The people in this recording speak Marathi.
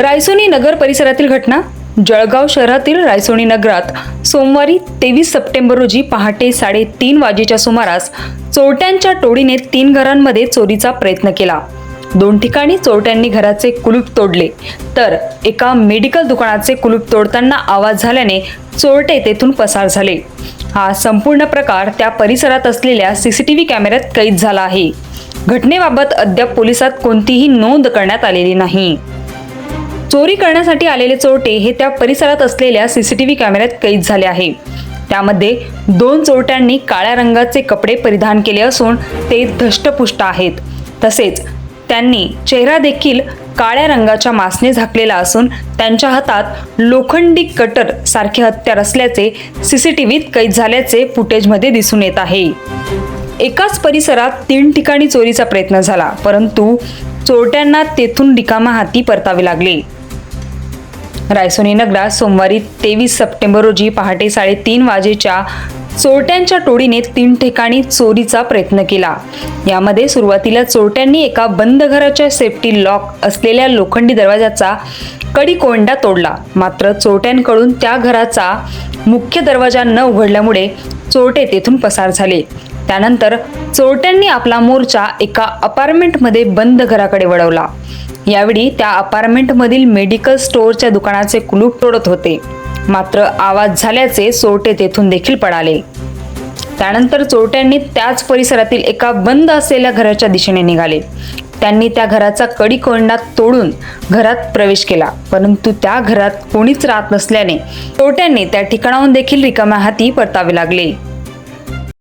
रायसोनी नगर परिसरातील घटना जळगाव शहरातील रायसोनी नगरात सोमवारी तेवीस सप्टेंबर रोजी पहाटे साडेतीन वाजेच्या सुमारास चोरट्यांच्या टोळीने तीन घरांमध्ये चोरीचा प्रयत्न केला. दोन ठिकाणी चोरट्यांनी घराचे कुलूप तोडले तर एका मेडिकल दुकानाचे कुलूप तोडताना आवाज झाल्याने चोरटे तेथून पसार झाले. हा संपूर्ण प्रकार त्या परिसरात असलेल्या सीसीटीव्ही कॅमेऱ्यात कैद झाला आहे. घटनेबाबत अद्याप पोलिसात कोणतीही नोंद करण्यात आलेली नाही. चोरी करण्यासाठी आलेले चोरटे हे त्या परिसरात असलेल्या सीसीटीव्ही कॅमेऱ्यात कैद झाले आहे. त्यामध्ये दोन चोरट्यांनी काळ्या रंगाचे कपडे परिधान केले असून ते धष्टपुष्ट आहेत. तसेच त्यांनी चेहरा देखील काळ्या रंगाच्या मासने झाकलेला असून त्यांच्या हातात लोखंडी कटर सारखे हत्यार असल्याचे सीसीटीव्हीत कैद झाल्याचे फुटेजमध्ये दिसून येत आहे. एकाच परिसरात तीन ठिकाणी चोरीचा प्रयत्न झाला परंतु चोरट्यांना तेथून रिकामा हाती परतावे लागले. रायसोनी नगरात सोमवारी तेवीस सप्टेंबर रोजी पहाटे साडेतीन वाजेच्या चोरट्यांच्या टोळीने तीन ठिकाणी चोरीचा प्रयत्न केला. यामध्ये सुरुवातीला चोरट्यांनी एका बंद घराच्या सेफ्टी लॉक असलेल्या लोखंडी दरवाजाचा कडी कोंडा तोडला. मात्र चोरट्यांकडून त्या घराचा मुख्य दरवाजा न उघडल्यामुळे चोरटे तेथून पसार झाले. त्यानंतर चोरट्यांनी आपला मोर्चा एका अपार्टमेंटमध्ये बंद घराकडे वळवला. यावेळी त्या अपार्टमेंटमधील मेडिकल स्टोअरच्या दुकानाचे कुलूप तोडत होते. मात्र आवाज झाल्याचे चोरटे तेथून देखील पळाले. त्यानंतर चोरट्यांनी त्याच परिसरातील एका बंद असलेल्या घराच्या दिशेने निघाले. त्यांनी त्या घराचा कडी कोंडा तोडून घरात प्रवेश केला. परंतु त्या घरात कोणीच राहत नसल्याने चोरट्यांनी त्या ठिकाणाहून देखील रिकाम्या हाती परतावे लागले.